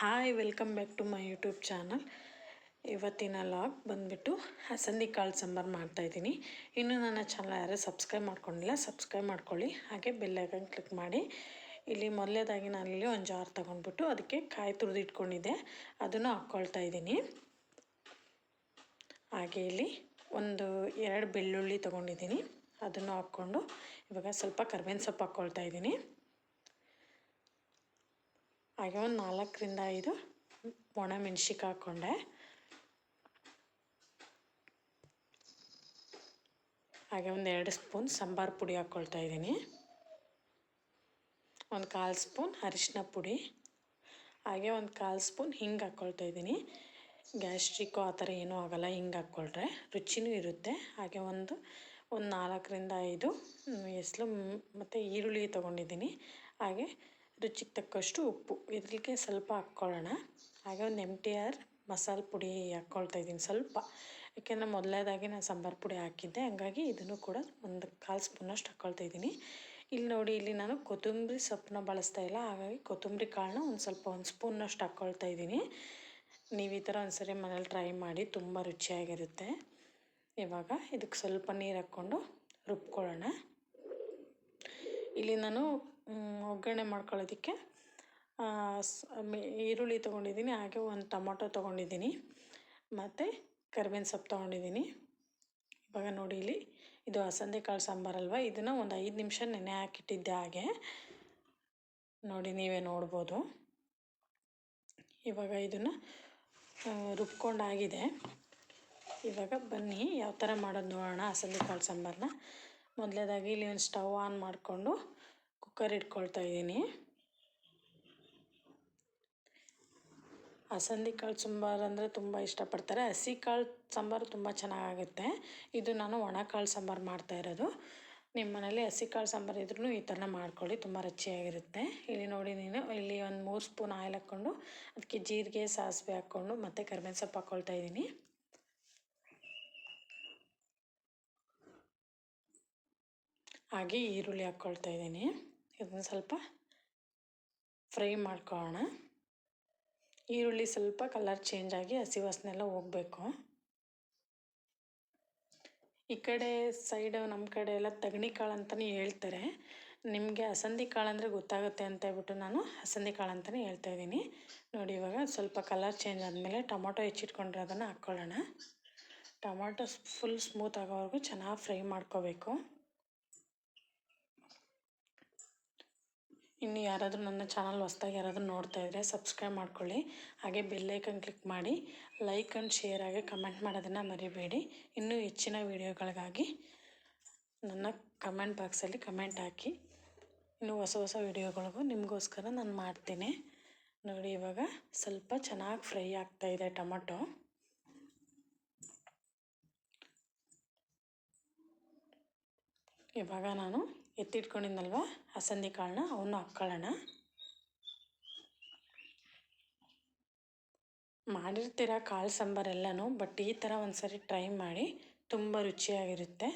Hi welcome back to my YouTube channel ಇವತ್ತಿನ log ಬಂದುಬಿಟ್ಟು ಹಸಂದಿ ಕಾಳು ಸಾಂಬಾರು ಮಾಡ್ತಾಯಿದ್ದೀನಿ ಇನ್ನೂ ನನ್ನ ಚಾನಲ್ ಯಾರೂ ಸಬ್ಸ್ಕ್ರೈಬ್ ಮಾಡ್ಕೊಂಡಿಲ್ಲ ಸಬ್ಸ್ಕ್ರೈಬ್ ಮಾಡ್ಕೊಳ್ಳಿ. ಹಾಗೆ ಬೆಲ್ಲೈಕನ್ ಕ್ಲಿಕ್ ಮಾಡಿ. ಇಲ್ಲಿ ಮೊದಲೇದಾಗಿ ಇಲ್ಲಿ ಒಂದು ಜಾರ್ ತೊಗೊಂಡ್ಬಿಟ್ಟು ಅದಕ್ಕೆ ಕಾಯಿ ತುರಿದಿಟ್ಕೊಂಡಿದ್ದೆ ಅದನ್ನು ಹಾಕ್ಕೊಳ್ತಾ ಇದ್ದೀನಿ. ಹಾಗೆ ಇಲ್ಲಿ ಒಂದು ಎರಡು ಬೆಳ್ಳುಳ್ಳಿ ತೊಗೊಂಡಿದ್ದೀನಿ. ಅದನ್ನು ಹಾಕ್ಕೊಂಡು ಇವಾಗ ಸ್ವಲ್ಪ ಕರ್ಬೇವಿನ ಸೊಪ್ಪು ಹಾಕ್ಕೊಳ್ತಾ ಇದ್ದೀನಿ. ಹಾಗೆ ಒಂದು ನಾಲ್ಕರಿಂದ ಐದು ಒಣ ಹಾಕ್ಕೊಂಡೆ. ಹಾಗೆ ಒಂದು ಎರಡು ಸ್ಪೂನ್ ಸಾಂಬಾರು ಪುಡಿ ಹಾಕ್ಕೊಳ್ತಾ ಇದ್ದೀನಿ. ಒಂದು ಕಾಲು ಸ್ಪೂನ್ ಅರಿಶಿನ ಪುಡಿ. ಹಾಗೆ ಒಂದು ಕಾಲು ಸ್ಪೂನ್ ಹಿಂಗೆ ಹಾಕ್ಕೊಳ್ತಾ ಇದ್ದೀನಿ. ಗ್ಯಾಸ್ಟ್ರಿಕ್ಕು ಆ ಥರ ಏನೂ ಆಗೋಲ್ಲ, ಹಿಂಗೆ ಹಾಕ್ಕೊಳ್ರೆ. ರುಚಿನೂ ಇರುತ್ತೆ. ಹಾಗೆ ಒಂದು ಒಂದು ನಾಲ್ಕರಿಂದ ಐದು ಎಸ್ಲು ಮತ್ತು ಈರುಳ್ಳಿ ತೊಗೊಂಡಿದ್ದೀನಿ. ಹಾಗೆ ರುಚಿಗೆ ತಕ್ಕಷ್ಟು ಉಪ್ಪು. ಇದಕ್ಕೆ ಸ್ವಲ್ಪ ಹಾಕ್ಕೊಳ್ಳೋಣ. ಹಾಗೆ ಒಂದು ಎಂ ಟಿ ಆರ್ ಮಸಾಲೆ ಪುಡಿ ಹಾಕ್ಕೊಳ್ತಾ ಇದ್ದೀನಿ ಸ್ವಲ್ಪ. ಯಾಕೆಂದರೆ ಮೊದಲನೇದಾಗಿ ನಾನು ಸಾಂಬಾರು ಪುಡಿ ಹಾಕಿದ್ದೆ. ಹಂಗಾಗಿ ಇದನ್ನು ಕೂಡ ಒಂದು ಕಾಲು ಸ್ಪೂನಷ್ಟು ಹಾಕ್ಕೊಳ್ತಾ ಇದ್ದೀನಿ. ಇಲ್ಲಿ ನೋಡಿ, ಇಲ್ಲಿ ನಾನು ಕೊತ್ತಂಬರಿ ಸೊಪ್ಪನ್ನ ಬಳಸ್ತಾ ಇಲ್ಲ. ಹಾಗಾಗಿ ಕೊತ್ತಂಬರಿ ಕಾಳನ್ನ ಒಂದು ಸ್ವಲ್ಪ ಒಂದು ಸ್ಪೂನಷ್ಟು ಹಾಕ್ಕೊಳ್ತಾ ಇದ್ದೀನಿ. ನೀವು ಈ ಥರ ಒಂದ್ಸರಿ ಮನೇಲಿ ಟ್ರೈ ಮಾಡಿ, ತುಂಬ ರುಚಿಯಾಗಿರುತ್ತೆ. ಇವಾಗ ಇದಕ್ಕೆ ಸ್ವಲ್ಪ ನೀರು ಹಾಕ್ಕೊಂಡು ರುಬ್ಕೊಳ್ಳೋಣ. ಇಲ್ಲಿ ನಾನು ಒಗ್ಗರಣೆ ಮಾಡ್ಕೊಳ್ಳೋದಕ್ಕೆ ಈರುಳ್ಳಿ ತೊಗೊಂಡಿದ್ದೀನಿ, ಹಾಗೆ ಒಂದು ಟೊಮೊಟೊ ತೊಗೊಂಡಿದ್ದೀನಿ, ಮತ್ತು ಕರ್ಬೇವಿನ ಸೊಪ್ಪು ತೊಗೊಂಡಿದ್ದೀನಿ. ಇವಾಗ ನೋಡಿ ಇಲ್ಲಿ, ಇದು ಅಸಂದೆ ಕಾಳು ಸಾಂಬಾರಲ್ವ ಇದನ್ನು ಒಂದು ಐದು ನಿಮಿಷ ನೆನೆ ಹಾಕಿಟ್ಟಿದ್ದೆ ಹಾಗೆ. ನೋಡಿ, ನೀವೇ ನೋಡ್ಬೋದು. ಇವಾಗ ಇದನ್ನು ರುಬ್ಕೊಂಡಾಗಿದೆ. ಇವಾಗ ಬನ್ನಿ, ಯಾವ ಥರ ಮಾಡೋದು ನೋಡೋಣ ಅಸಂದೆ ಕಾಳು ಸಾಂಬಾರನ್ನ ಮೊದಲೇದಾಗಿ ಇಲ್ಲಿ ಒಂದು ಸ್ಟವ್ ಆನ್ ಮಾಡಿಕೊಂಡು ಕುಕ್ಕರ್ ಇಟ್ಕೊಳ್ತಾ ಇದ್ದೀನಿ. ಅಸಂದಿ ಕಾಳು ಸಾಂಬಾರು ಅಂದರೆ ತುಂಬ ಇಷ್ಟಪಡ್ತಾರೆ. ಹಸಿ ಕಾಳು ಸಾಂಬಾರು ತುಂಬ ಚೆನ್ನಾಗಾಗುತ್ತೆ. ಇದು ನಾನು ಒಣ ಕಾಳು ಸಾಂಬಾರು ಮಾಡ್ತಾ ಇರೋದು. ನಿಮ್ಮ ಮನೇಲಿ ಹಸಿ ಕಾಳು ಸಾಂಬಾರು ಇದ್ರೂ ಈ ಥರನ ಮಾಡ್ಕೊಳ್ಳಿ, ತುಂಬ ರುಚಿಯಾಗಿರುತ್ತೆ. ಇಲ್ಲಿ ನೋಡಿ ನೀನು, ಇಲ್ಲಿ ಒಂದು ಮೂರು ಸ್ಪೂನ್ ಆಯಿಲ್ ಹಾಕ್ಕೊಂಡು ಅದಕ್ಕೆ ಜೀರಿಗೆ, ಸಾಸಿವೆ ಹಾಕ್ಕೊಂಡು ಮತ್ತು ಕರ್ಬೇವಿನ ಸೊಪ್ಪು ಹಾಕ್ಕೊಳ್ತಾ ಇದ್ದೀನಿ. ಹಾಗೆ ಈರುಳ್ಳಿ ಹಾಕ್ಕೊಳ್ತಾ ಇದ್ದೀನಿ. ಇದನ್ನು ಸ್ವಲ್ಪ ಫ್ರೈ ಮಾಡ್ಕೊಳ್ಳೋಣ ಈರುಳ್ಳಿ ಸ್ವಲ್ಪ ಕಲರ್ ಚೇಂಜ್ ಆಗಿ ಹಸಿ ವಾಸನೆಲ್ಲ ಹೋಗಬೇಕು. ಈ ಕಡೆ ಸೈಡ್ ನಮ್ಮ ಕಡೆ ಎಲ್ಲ ತಗಣಿ ಕಾಳು ಅಂತಲೇ ಹೇಳ್ತಾರೆ. ನಿಮಗೆ ಹಸಂದಿ ಕಾಳು ಅಂದರೆ ಗೊತ್ತಾಗುತ್ತೆ ಅಂತ ಹೇಳ್ಬಿಟ್ಟು ನಾನು ಹಸಂದಿ ಕಾಳು ಅಂತಲೇ ಹೇಳ್ತಾ ಇದ್ದೀನಿ. ನೋಡಿ ಇವಾಗ ಸ್ವಲ್ಪ ಕಲರ್ ಚೇಂಜ್ ಆದಮೇಲೆ ಟೊಮೊಟೊ ಹೆಚ್ಚಿಟ್ಕೊಂಡಿರೋದನ್ನು ಹಾಕ್ಕೊಳ್ಳೋಣ. ಟೊಮೊಟೊ ಫುಲ್ ಸ್ಮೂತ್ ಆಗೋವರೆಗೂ ಚೆನ್ನಾಗಿ ಫ್ರೈ ಮಾಡ್ಕೋಬೇಕು. ಇನ್ನು ಯಾರಾದರೂ ನನ್ನ ಚಾನಲ್ ಹೊಸ್ದಾಗಿ ಯಾರಾದರೂ ನೋಡ್ತಾ ಇದ್ದರೆ ಸಬ್ಸ್ಕ್ರೈಬ್ ಮಾಡ್ಕೊಳ್ಳಿ. ಹಾಗೆ ಬೆಲ್ಲೈಕನ್ ಕ್ಲಿಕ್ ಮಾಡಿ ಲೈಕ್ ಆ್ಯಂಡ್ ಶೇರ್ ಆಗಿ ಕಮೆಂಟ್ ಮಾಡೋದನ್ನು ಮರಿಬೇಡಿ. ಇನ್ನೂ ಹೆಚ್ಚಿನ ವೀಡಿಯೋಗಳಿಗಾಗಿ ನನ್ನ ಕಮೆಂಟ್ ಬಾಕ್ಸಲ್ಲಿ ಕಮೆಂಟ್ ಹಾಕಿ. ಇನ್ನೂ ಹೊಸ ಹೊಸ ವೀಡಿಯೋಗಳಿಗೂ ನಿಮಗೋಸ್ಕರ ನಾನು ಮಾಡ್ತೀನಿ. ನೋಡಿ ಇವಾಗ ಸ್ವಲ್ಪ ಚೆನ್ನಾಗಿ ಫ್ರೈ ಆಗ್ತಾ ಇದೆ ಟೊಮಟೊ. ಇವಾಗ ನಾನು ಎತ್ತಿಟ್ಕೊಂಡಿದ್ನಲ್ವ? ಹಸಂದಿ ಕಾಳನ್ನ ಅವನ್ನ ಹಾಕ್ಕೊಳ್ಳೋಣ ಮಾಡಿರ್ತೀರ ಕಾಳು ಸಾಂಬಾರೆಲ್ಲನೂ ಬಟ್ ಈ ಥರ ಒಂದು ಸರಿ ಟ್ರೈ ಮಾಡಿ, ತುಂಬ ರುಚಿಯಾಗಿರುತ್ತೆ.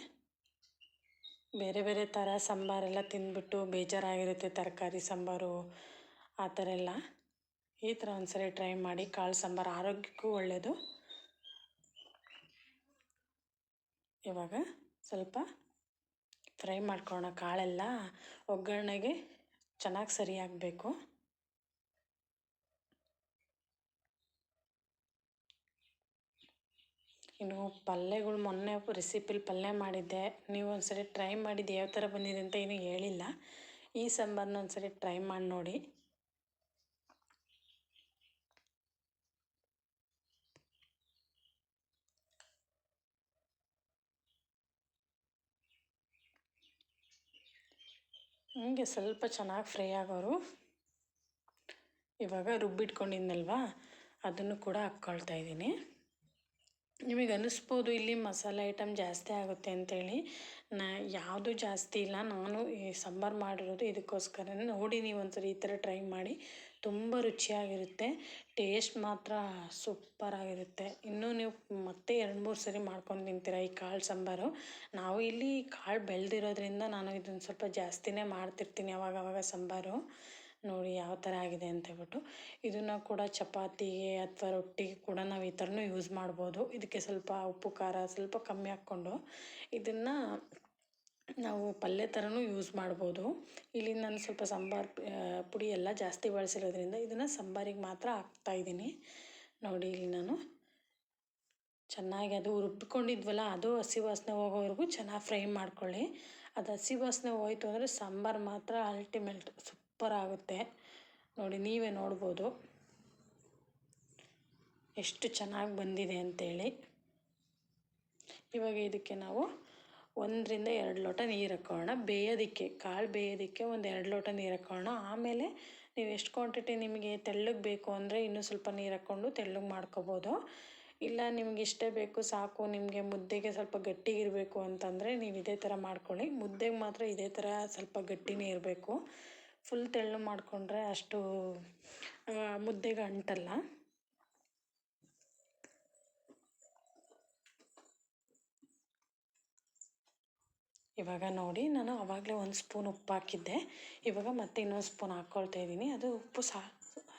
ಬೇರೆ ಬೇರೆ ಥರ ಸಾಂಬಾರೆಲ್ಲ ತಿಂದ್ಬಿಟ್ಟು ಬೇಜಾರಾಗಿರುತ್ತೆ ತರಕಾರಿ ಸಾಂಬಾರು, ಆ ಥರ ಎಲ್ಲ. ಈ ಥರ ಒಂದು ಸರಿ ಟ್ರೈ ಮಾಡಿ, ಕಾಳು ಸಾಂಬಾರು ಆರೋಗ್ಯಕ್ಕೂ ಒಳ್ಳೆಯದು ಇವಾಗ ಸ್ವಲ್ಪ ಫ್ರೈ ಮಾಡ್ಕೊಳ್ಳೋಣ ಕಾಳೆಲ್ಲ ಒಗ್ಗರಣೆಗೆ ಚೆನ್ನಾಗಿ ಸರಿಯಾಗಬೇಕು. ಇನ್ನು ಪಲ್ಯಗಳು ಮೊನ್ನೆ ರೆಸಿಪಿಲಿ ಪಲ್ಯ ಮಾಡಿದ್ದೆ. ನೀವು ಒಂದ್ಸರಿ ಟ್ರೈ ಮಾಡಿದ್ದು ಯಾವ ಥರ ಬಂದಿದೆ ಅಂತ ಏನೂ ಹೇಳಿಲ್ಲ. ಈ ಸಾಂಬಾರನ್ನ ಒಂದ್ಸರಿ ಟ್ರೈ ಮಾಡಿ ನೋಡಿ. ಹೀಗೆ ಸ್ವಲ್ಪ ಚೆನ್ನಾಗಿ ಫ್ರೈ ಆಗೋರು. ಇವಾಗ ರುಬ್ಬಿಟ್ಕೊಂಡಿದ್ನಲ್ವಾ? ಅದನ್ನು ಕೂಡ ಹಾಕ್ಕೊಳ್ತಾ ಇದ್ದೀನಿ. ನಿಮಗೆ ಅನ್ನಿಸ್ಬೋದು ಇಲ್ಲಿ ಮಸಾಲೆ ಐಟಮ್ ಜಾಸ್ತಿ ಆಗುತ್ತೆ ಅಂತೇಳಿ. ನಾ ಯಾವುದು ಜಾಸ್ತಿ ಇಲ್ಲ. ನಾನು ಈ ಸಾಂಬಾರು ಮಾಡಿರೋದು ಇದಕ್ಕೋಸ್ಕರ ನೋಡಿ ನೀವು ಒಂದ್ಸರಿ ಈ ಥರ ಟ್ರೈ ಮಾಡಿ. ತುಂಬ ರುಚಿಯಾಗಿರುತ್ತೆ. ಟೇಸ್ಟ್ ಮಾತ್ರ ಸೂಪರಾಗಿರುತ್ತೆ ಇನ್ನೂ ನೀವು ಮತ್ತೆ ಎರಡು ಮೂರು ಸರಿ ಮಾಡ್ಕೊಂಡು ತಿಂತೀರ ಈ ಕಾಳು ಸಾಂಬಾರು. ನಾವು ಇಲ್ಲಿ ಕಾಳು ಬೆಳೆದಿರೋದ್ರಿಂದ ನಾನು ಇದನ್ನು ಸ್ವಲ್ಪ ಜಾಸ್ತಿನೇ ಮಾಡ್ತಿರ್ತೀನಿ ಅವಾಗವಾಗ ಅವಾಗ ಸಾಂಬಾರು. ನೋಡಿ ಯಾವ ಥರ ಆಗಿದೆ ಅಂತ ಹೇಳ್ಬಿಟ್ಟು ಇದನ್ನು ಕೂಡ ಚಪಾತಿಗೆ ಅಥವಾ ರೊಟ್ಟಿಗೆ ಕೂಡ ನಾವು ಈ ಥರನೂ ಯೂಸ್ ಮಾಡ್ಬೋದು. ಇದಕ್ಕೆ ಸ್ವಲ್ಪ ಉಪ್ಪು, ಖಾರ ಸ್ವಲ್ಪ ಕಮ್ಮಿ ಹಾಕ್ಕೊಂಡು ಇದನ್ನು ನಾವು ಪಲ್ಯ ಥರನೂ ಯೂಸ್ ಮಾಡ್ಬೋದು. ಇಲ್ಲಿ ನಾನು ಸ್ವಲ್ಪ ಸಾಂಬಾರು ಪುಡಿ ಎಲ್ಲ ಜಾಸ್ತಿ ಬಳಸಿರೋದ್ರಿಂದ ಇದನ್ನು ಸಾಂಬಾರಿಗೆ ಮಾತ್ರ ಹಾಕ್ತಾಯಿದ್ದೀನಿ ನೋಡಿ ಇಲ್ಲಿ ನಾನು ಚೆನ್ನಾಗಿ ಅದು ರುಬ್ಬಿಕೊಂಡಿದ್ವಲ್ಲ ಅದು ಹಸಿ ವಾಸನೆ ಹೋಗೋವರೆಗೂ ಚೆನ್ನಾಗಿ ಫ್ರೈ ಮಾಡ್ಕೊಳ್ಳಿ. ಅದು ಹಸಿ ವಾಸನೆ ಹೋಯ್ತು ಅಂದರೆ ಸಾಂಬಾರು ಮಾತ್ರ ಅಲ್ಟಿಮೇಟ್ ಸೂಪರ್ ಆಗುತ್ತೆ. ನೋಡಿ, ನೀವೇ ನೋಡ್ಬೋದು. ಎಷ್ಟು ಚೆನ್ನಾಗಿ ಬಂದಿದೆ ಅಂತೇಳಿ. ಇವಾಗ ಇದಕ್ಕೆ ನಾವು ಒಂದರಿಂದ ಎರಡು ಲೋಟ ನೀರು ಹಾಕೋಣ. ಬೇಯೋದಕ್ಕೆ, ಕಾಳು ಬೇಯೋದಕ್ಕೆ ಒಂದು ಎರಡು ಲೋಟ ನೀರು ಹಾಕೋಣ. ಆಮೇಲೆ ನೀವು ಎಷ್ಟು ಕ್ವಾಂಟಿಟಿ ನಿಮಗೆ ತೆಳ್ಳಗೆ ಬೇಕು ಅಂದರೆ ಇನ್ನೂ ಸ್ವಲ್ಪ ನೀರು ಹಾಕ್ಕೊಂಡು ತೆಳ್ಳಗೆ ಮಾಡ್ಕೋಬೋದು. ಇಲ್ಲ ನಿಮ್ಗೆ ಇಷ್ಟೇ ಬೇಕು ಸಾಕು, ನಿಮಗೆ ಮುದ್ದೆಗೆ ಸ್ವಲ್ಪ ಗಟ್ಟಿಗಿರಬೇಕು ಅಂತಂದರೆ ನೀವು ಇದೇ ಥರ ಮಾಡ್ಕೊಳ್ಳಿ. ಮುದ್ದೆಗೆ ಮಾತ್ರ ಇದೇ ಥರ ಸ್ವಲ್ಪ ಗಟ್ಟಿನೇ ಇರಬೇಕು. ಫುಲ್ ತೆಳ್ಳು ಮಾಡಿಕೊಂಡ್ರೆ ಅಷ್ಟು ಮುದ್ದೆಗೆ ಅಂಟಲ್ಲ. ಇವಾಗ ನೋಡಿ, ನಾನು ಆವಾಗಲೇ ಒಂದು ಸ್ಪೂನ್ ಉಪ್ಪು ಹಾಕಿದ್ದೆ. ಇವಾಗ ಮತ್ತೆ ಇನ್ನೊಂದು ಸ್ಪೂನ್ ಹಾಕ್ಕೊಳ್ತಾ ಇದ್ದೀನಿ. ಅದು ಉಪ್ಪು ಸಾ,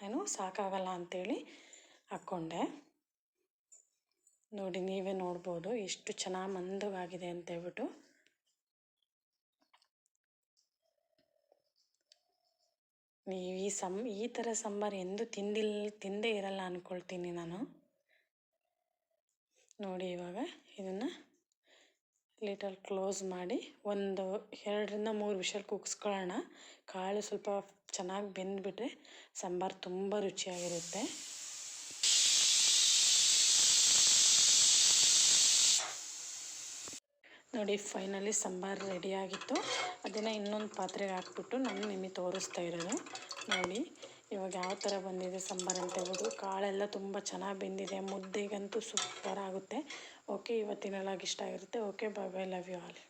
ಏನು ಸಾಕಾಗಲ್ಲ ಅಂಥೇಳಿ ಹಾಕ್ಕೊಂಡೆ ನೋಡಿ, ನೀವೇ ನೋಡ್ಬೋದು, ಎಷ್ಟು ಚೆನ್ನಾಗಿ ಮಂದವಾಗಿದೆ ಅಂತ ಹೇಳ್ಬಿಟ್ಟು. ನೀವು ಈ ಸಮ್, ಈ ಥರ ಸಾಂಬಾರು ಎಂದೂ ತಿಂದಿಲ್, ತಿಂದೇ ಇರಲ್ಲ ಅಂದ್ಕೊಳ್ತೀನಿ ನಾನು. ನೋಡಿ ಇವಾಗ ಇದನ್ನು ಲಿಟಲ್ ಕ್ಲೋಸ್ ಮಾಡಿ ಒಂದು ಎರಡರಿಂದ ಮೂರು ವಿಷಲ್ ಕುಗ್ಸ್ಕೊಳ್ಳೋಣ ಕಾಳು ಸ್ವಲ್ಪ ಚೆನ್ನಾಗಿ ಬೆಂದುಬಿಟ್ರೆ ಸಾಂಬಾರು ತುಂಬ ರುಚಿಯಾಗಿರುತ್ತೆ. ನೋಡಿ, ಫೈನಲಿ ಸಾಂಬಾರು ರೆಡಿಯಾಗಿತ್ತು ಅದನ್ನು ಇನ್ನೊಂದು ಪಾತ್ರೆಗೆ ಹಾಕ್ಬಿಟ್ಟು ನಾನು ನಿಮಗೆ ತೋರಿಸ್ತಾ ಇರೋದು. ನೋಡಿ, ಇವಾಗ ಯಾವ ಥರ ಬಂದಿದೆ ಸಾಂಬಾರು ಅಂತ ಹೇಳ್ಬೋದು. ಕಾಳೆಲ್ಲ ತುಂಬ ಚೆನ್ನಾಗಿ ಬೆಂದಿದೆ. ಮುದ್ದೆಗಂತೂ ಸೂಪರ್ ಆಗುತ್ತೆ. ಓಕೆ ಇವತ್ತಿನ ಇಷ್ಟ ಆಗಿರುತ್ತೆ. Okay bye bye love you all